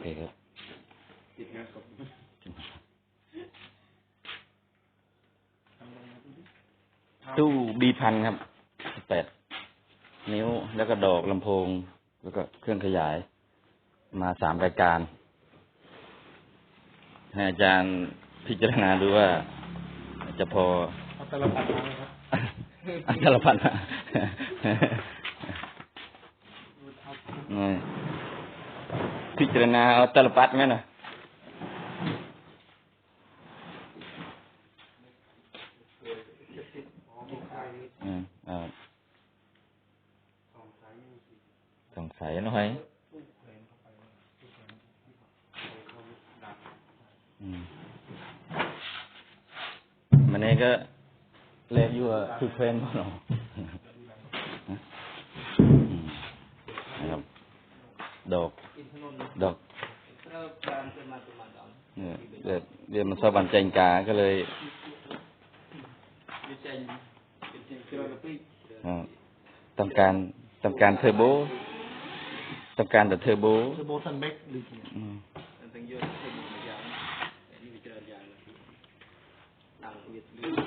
เคครับติดงานศพตู้บีพันครับแปดนิ้วแล้วก็ดอกลำโพง แล้วก็เครื่องขยาย มาสามรายการ ให้อาจารย์พิจารณาดูว่า จะพอเอาแต่ละปัดมาเลยครับอันตรพันธ์อืม พิจารณาเอาตลปัดไหมนะอืมอ่าสงสัยหน่อยอืมมันนี้ก็เล็บอยู่อะคือเพลนพ่อหนออื ดอก ดอกเนี่ยเดี๋ยวเดี๋ยวมันสอบบันเจงกา ก็เลยอ่าต้องการต้องการเทอร์โบ ต้องการแต่เทอร์โบ เทอร์โบซันเบกหรือ อืม ទាំងយកទៅមួយយ៉ាងនេះវាច្រើនយ៉ាងណាស់ដល់វា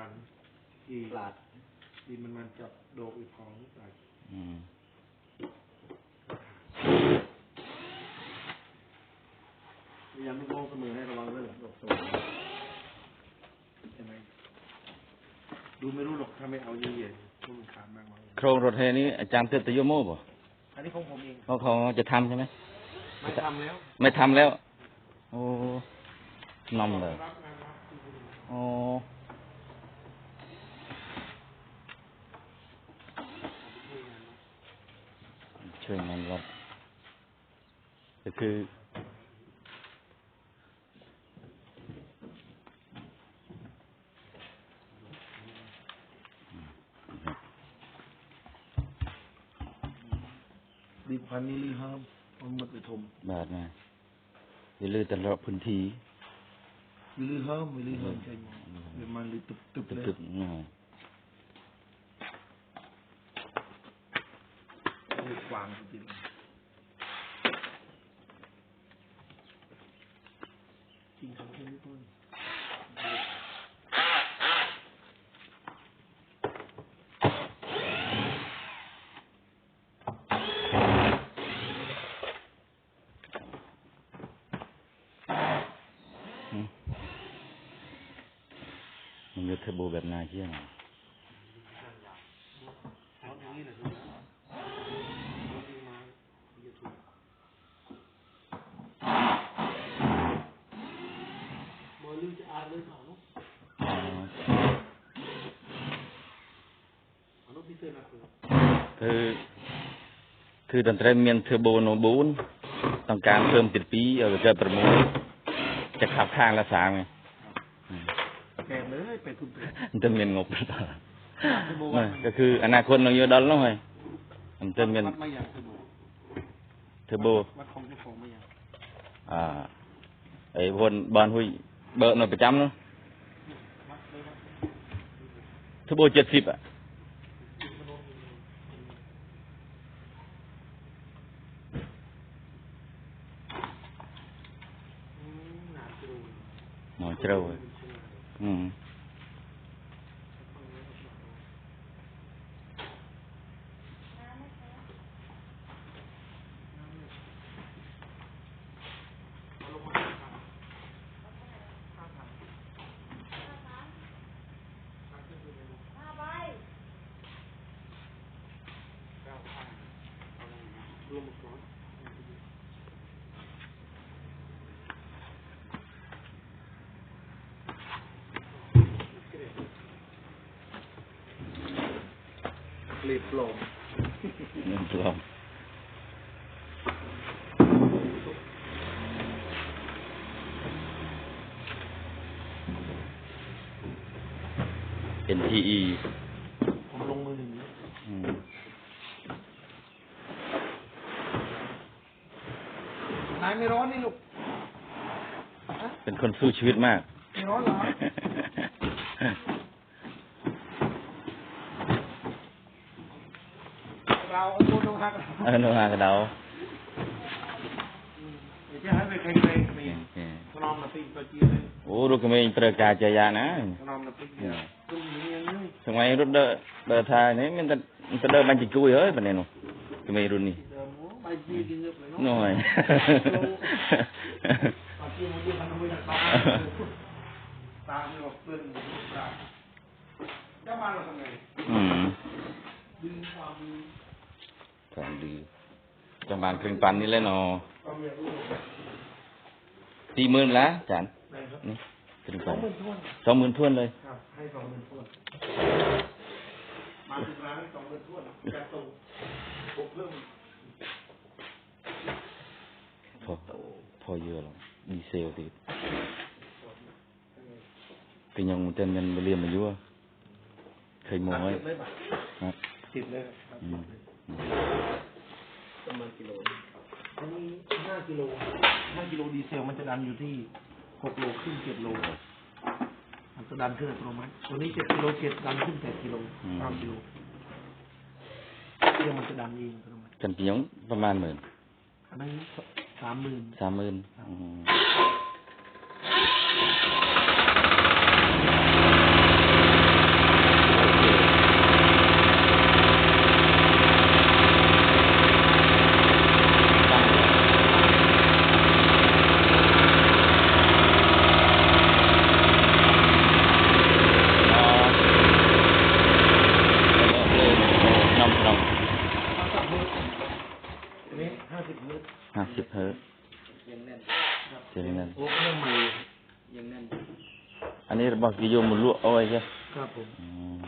านที่ปลาดที่มันมันจับโดกอีกของปลาดพยายามไม่โม่เสมือให้ระวังด้วยหลบโซ่ใช่ไหมดูไม่รู้หรอกถ้าไม่เอาเยอะๆทุกขาดมากโครงรถเฮนี้อาจารย์เตือนตะโยโม่บ่อันนี้ของผมเองเพราะเขาจะทำใช่ไหมไม่ทำแล้ว ไม่ทำแล้ว โอ้นำเลยโอ้ ช่วยงานวัดก็คือรีบพันนี้รีบห้ามมันหมดไปทมบาทนะอย่าลืมตลอดพื้นที่รีบห้ามรีบห้ามใจหมอเดี๋ยวมันรีบตึบตึบเลย ตึกๆหน่อยรีบวางจริงจริงทำแค่นี้ก่อนอืมมันจะเทอร์โบแบบนาเชี่ยง គឺគឺតន្ត្រីមាន Turbo No 4ต้องการเพิ่มเป็น2ឲ្យទៅ6จะขับข้างละ3ไงកែលើពេលគុំតែមានងប់ក៏គឺអនាគតនឹងយកដល់នោះហើយមិនទៅមានធ្វើបូអឺអីហ៊ុនបានហ៊ុយបើនៅប្រចាំនោះធ្វើបូ70 หน รีบลงรีบลงเอ็นทีอีผมลงมืยนายไม่ร้อนนี่ลูก เป็นคนสู้ชีวิตมาก ไม่ร้อนเหรอ អឺនោះអាកដោចេះហើយវាខេងវិញគ្នាស្នំទៅទីទៅទៀតអូរកក្មេងត្រូវការចេះយ៉ាងណាស្នំទៅទីទុំមានសម័យរត់ដើរថានេះមានតែទៅដើរបាញ់ជួយហើយបើនេះនោះក្មេងรุ่นនេះនោះហើយតាមរបស់ព្រឹងរបស់ប្រាចាំបានរបស់ ความดีจังบานครึ่งปันนี่แหละเนาะความอยากรู้สี่หมื่นละจานนะครับนี่ครึ่งสปัอนงหมื่นทวนสองหมื่นทวนเลยครับให้สองหมื่นทวนมาถึงร้านสองหมื่นทวนจะส่งบวกเพิ่มพอพอเยอะหรอกดีเซลติก็ยังเต้นกันมาเรียนมาอยู่อะเคยมองไว้สิบเลย ป่ะครับสิบเลยครับอืมอืมประมาณกิโลอันนี้ห้ากิโลห้ากิโลดีเซลมันจะดันอยู่ที่หกโลครึ่งเจ็ดโลมันจะดันขึ้นอัตโนมัติตัวนี้เจ็ดกิโลเจ็ดดันขึ้นแปดกิโลเก้ากิโลเครื่องมันจะดันเองอัตโนมัติกันกี่ยงประมาณหมื่นอันนั้นสามหมื่นสามหมื่นอืม น้องน้อง ห้าสิบเฮิร์ตอันนี้ห้าสิบเฮิร์ต ห้าสิบเฮิร์ต ยังแน่นเจริญนั่นโอ้เครื่องมือยังแน่น อันนี้บอกกิโยมมันลวกเอาไว้ใช่ครับผมอืม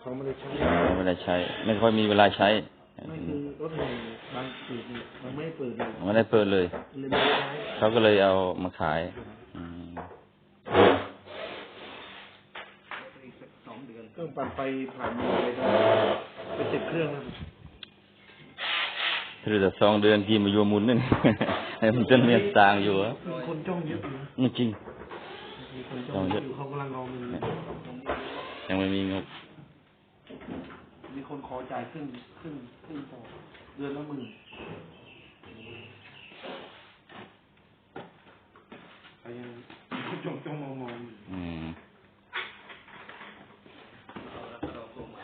เขาไม่ได้ใช้ไม่ได้ใช้ ไม่ค่อยมีเวลาใช้ไม่คือรถแห่บางปีกเนี่ยมันไม่ได้เปิดเลยไม่ได้เปิดเลยเลยไม่ได้ใช้เขาก็เลยเอามาขายอืมอีกสักสองเดือนเครื่องปั่นไฟผ่านมือเลยนะไปเจ็บเครื่องนะถือแต่สองเดือนกี่มาโยมุนนั่นให้ มันจนเมียสร้างอยู่อะมีคนจ้องเยอะอยู่นะนี่จริงมีคนจ้องเยอะอยู่เขากำลังรอเงินอยู่ยังไม่มีงบมีคนขอจ่ายครึ่งครึ่งครึ่งต่อเดือนละหมื่นไปยังจ้องจ้องมองมองอยู่อืมเอาแล้วก็เราพวกใหม่